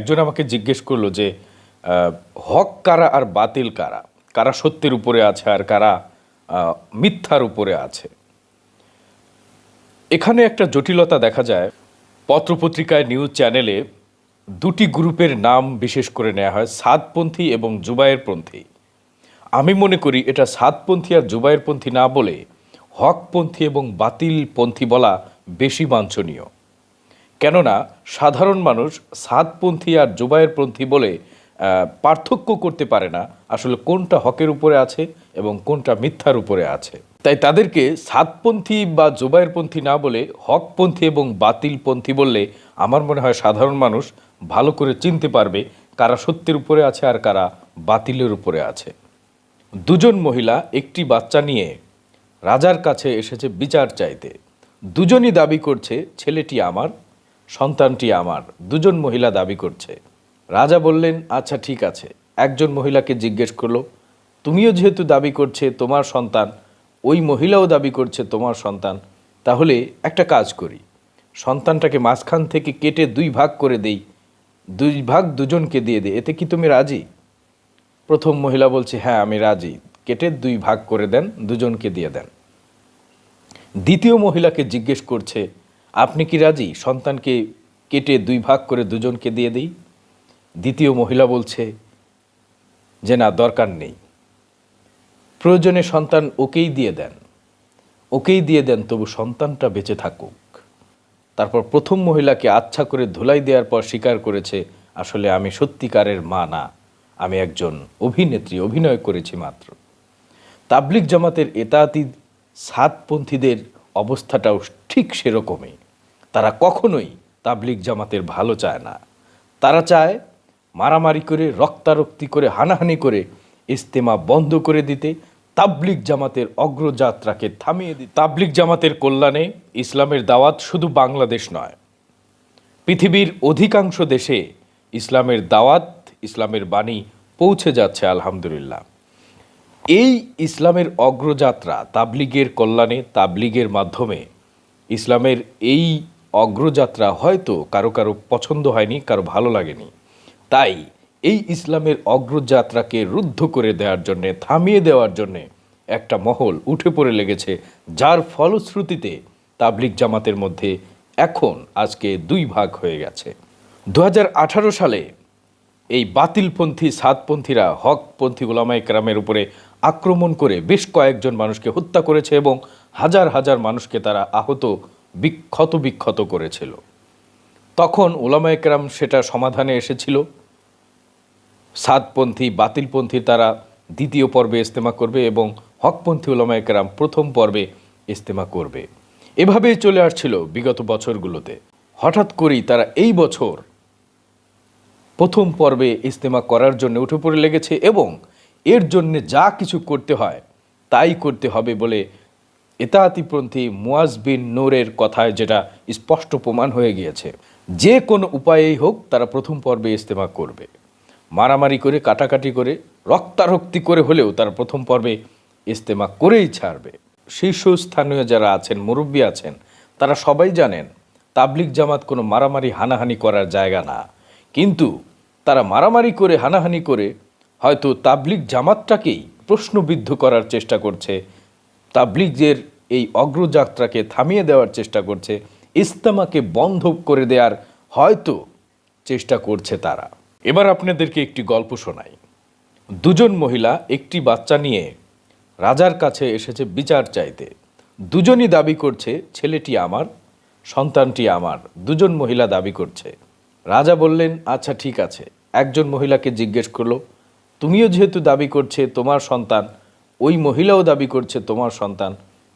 একজন আমাকে জিজ্ঞেস করল যে হক কারা আর বাতিল কারা? কারা সত্যের উপরে আছে আর কারা মিথ্যার উপরে আছে? এখানে একটা জটিলতা দেখা যায়। পত্রপত্রিকায় নিউজ চ্যানেলে দুটি গ্রুপের নাম বিশেষ করে নেওয়া হয়, সাতপন্থী এবং জুবায়েরপন্থী আমি মনে করি এটা সাতপন্থী আর জুবায়েরপন্থী না বলে হকপন্থী এবং বাতিলপন্থী বলা বেশি বাঞ্ছনীয়। কেননা সাধারণ মানুষ সাদপন্থী আর জুবায়েরপন্থী বলে পার্থক্য করতে পারে না আসলে কোনটা হকের উপরে আছে এবং কোনটা মিথ্যার উপরে আছে। তাই তাদেরকে সাতপন্থী বা জুবায়েরপন্থী না বলে হকপন্থী এবং বাতিলপন্থী বললে আমার মনে হয় সাধারণ মানুষ ভালো করে চিনতে পারবে কারা সত্যের উপরে আছে আর কারা বাতিলের উপরে আছে। দুজন মহিলা একটি বাচ্চা নিয়ে রাজার কাছে এসেছে বিচার চাইতে। দুজনই দাবি করছে, ছেলেটি আমার সন্তানটি আমার, দুজন মহিলা দাবি করছে। রাজা বললেন আচ্ছা ঠিক আছে। একজন মহিলাকে জিজ্ঞেস করল, তুমিও যেহেতু দাবি করছে তোমার সন্তান, ওই মহিলাও দাবি করছে তোমার সন্তান, তাহলে একটা কাজ করি। সন্তানটাকে মাঝখান থেকে কেটে দুই ভাগ করে দেই। দুই ভাগ দুজনকে দিয়ে দে, এতে কি তুমি রাজি? প্রথম মহিলা বলছে হ্যাঁ আমি রাজি। কেটে দুই ভাগ করে দেন, দুজনকে দিয়ে দেন। দ্বিতীয় মহিলাকে জিজ্ঞেস করছে আপনি কি রাজি? সন্তানকে কেটে দুই ভাগ করে দুজনকে দিয়ে দিই? দ্বিতীয় মহিলা বলছে যে, না, দরকার নেই। প্রয়োজনে সন্তান ওকেই দিয়ে দেন। ওকেই দিয়ে দেন, তবু সন্তানটা বেঁচে থাকুক। তারপর প্রথম মহিলাকে আচ্ছা করে ধুলাই দেওয়ার পর স্বীকার করেছে, আসলে আমি সত্যিকারের মা না, আমি একজন অভিনেত্রী, অভিনয় করেছি মাত্র। তাবলিক জামাতের এতাতি সাতপন্থীদের অবস্থাটাও ঠিক সেরকমই। তারা কখনোই তাবলিক জামাতের ভালো চায় না। তারা চায় মারামারি করে, রক্তারক্তি করে, হানাহানি করে ইস্তেমা বন্ধ করে দিতে তাবলিক জামাতের অগ্রযাত্রাকে থামিয়ে দিতে তাবলিক জামাতের কল্যাণে ইসলামের দাওয়াত শুধু বাংলাদেশ নয়। পৃথিবীর অধিকাংশ দেশে ইসলামের দাওয়াত, ইসলামের বাণী পৌঁছে যাচ্ছে আলহামদুলিল্লাহ। এই ইসলামের অগ্রযাত্রা তাবলিগের কল্যাণে তাবলিগের মাধ্যমে ইসলামের এই অগ্রযাত্রা হয়তো কারও কারও পছন্দ হয়নি, কারও ভালো লাগেনি। তাই এই ইসলামের অগ্রযাত্রাকে রুদ্ধ করে দেওয়ার জন্যে, থামিয়ে দেওয়ার জন্যে একটা মহল উঠে পড়ে লেগেছে, যার ফলশ্রুতিতে তাবলিগ জামাতের মধ্যে এখন আজকে দুই ভাগ হয়ে গেছে। দু হাজার আঠারো সালে এই বাতিলপন্থী, সাতপন্থীরা, হকপন্থী ওলামাই কেরামের উপরে আক্রমণ করে বেশ কয়েকজন মানুষকে হত্যা করেছে এবং হাজার হাজার মানুষকে তারা আহত, বিক্ষত বিক্ষত করেছিল। তখন ওলামাই একরাম সেটা সমাধানে এসেছিল। সাতপন্থী, বাতিলপন্থী তারা দ্বিতীয় পর্বে ইস্তেমা করবে এবং হকপন্থী ওলামায় একরাম প্রথম পর্বে ইস্তেমা করবে। এভাবেই চলে আসছিল বিগত বছরগুলোতে। হঠাৎ করেই তারা এই বছর প্রথম পর্বে ইস্তেমা করার জন্য উঠে পড়ে লেগেছে এবং এর জন্য যা কিছু করতে হয় তাই করতে হবে বলে এতাহাতিপন্থী মুয়াজ বিন নূরের কথায় যেটা স্পষ্ট প্রমাণ হয়ে গিয়েছে। যে কোনো উপায়েই হোক তারা প্রথম পর্বে ইস্তেমা করবে। মারামারি করে, কাটাকাটি করে, রক্তারক্তি করে হলেও তারা প্রথম পর্বে ইস্তেমা করেই ছাড়বে। শীর্ষস্থানীয় যারা আছেন, মুরব্বী আছেন, তারা সবাই জানেন তাবলিক জামাত কোনো মারামারি, হানাহানি করার জায়গা না। কিন্তু তারা মারামারি করে, হানাহানি করে, হয়তো তাবলিক জামাতটাকেই প্রশ্নবিদ্ধ করার চেষ্টা করছে, তাবলিগের এই অগ্রযাত্রাকে থামিয়ে দেওয়ার চেষ্টা করছে ইস্তেমাকে বন্ধ করে দেওয়ার হয়তো চেষ্টা করছে তারা। এবার আপনাদেরকে একটি গল্প শোনাই। দুজন মহিলা একটি বাচ্চা নিয়ে রাজার কাছে এসেছে বিচার চাইতে। দুজনই দাবি করছে, ছেলেটি আমার, সন্তানটি আমার। দুজন মহিলা দাবি করছে। রাজা বললেন আচ্ছা ঠিক আছে। একজন মহিলাকে জিজ্ঞেস করল, তুমিও যেহেতু দাবি করছে তোমার সন্তান, ওই মহিলাও দাবি করছে তোমার সন্তান,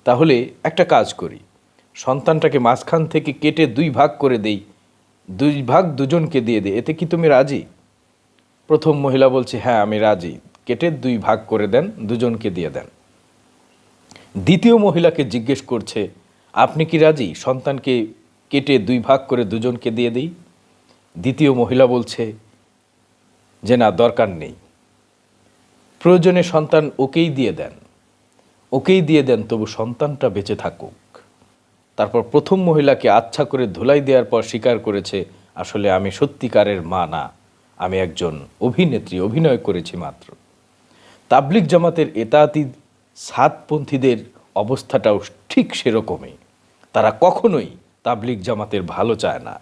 তাহলে একটা কাজ করি। সন্তানটাকে মাঝখান থেকে কেটে দুই ভাগ করে দেই। দুই ভাগ দুজনকে দিয়ে দে, এতে কি তুমি রাজি? প্রথম মহিলা বলছে হ্যাঁ আমি রাজি। কেটে দুই ভাগ করে দেন, দুজনকে দিয়ে দেন। দ্বিতীয় মহিলাকে জিজ্ঞেস করছে, আপনি কি রাজি? সন্তানকে কেটে দুই ভাগ করে দুজনকে দিয়ে দিই? দ্বিতীয় মহিলা বলছে যে, না, দরকার নেই। প্রয়োজনে সন্তান ওকেই দিয়ে দেন। ওকেই দিয়ে দেন, তবু সন্তানটা বেঁচে থাকুক। তারপর প্রথম মহিলাকে আচ্ছা করে ধুলাই দেওয়ার পর স্বীকার করেছে, আসলে আমি সত্যিকারের মা না, আমি একজন অভিনেত্রী, অভিনয় করেছি মাত্র। তাবলিক জামাতের এতাতি সাতপন্থীদের অবস্থাটাও ঠিক সেরকমই। তারা কখনোই তাবলিক জামাতের ভালো চায় না।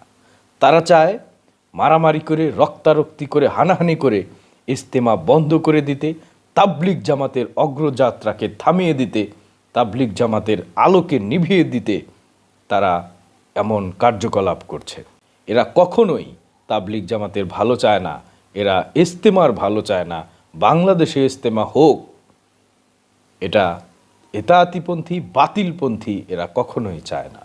তারা চায় মারামারি করে, রক্তারক্তি করে, হানাহানি করে, ইস্তেমা বন্ধ করে দিতে তাবলিক জামাতের অগ্রযাত্রাকে থামিয়ে দিতে তাবলিক জামাতের আলোকে নিভিয়ে দিতে তারা এমন কার্যকলাপ করছে। এরা কখনোই তাবলিক জামাতের ভালো চায় না, এরা ইস্তেমার ভালো চায় না, বাংলাদেশে ইস্তেমা হোক। এটা এতাতিপন্থী, বাতিলপন্থী এরা কখনোই চায় না।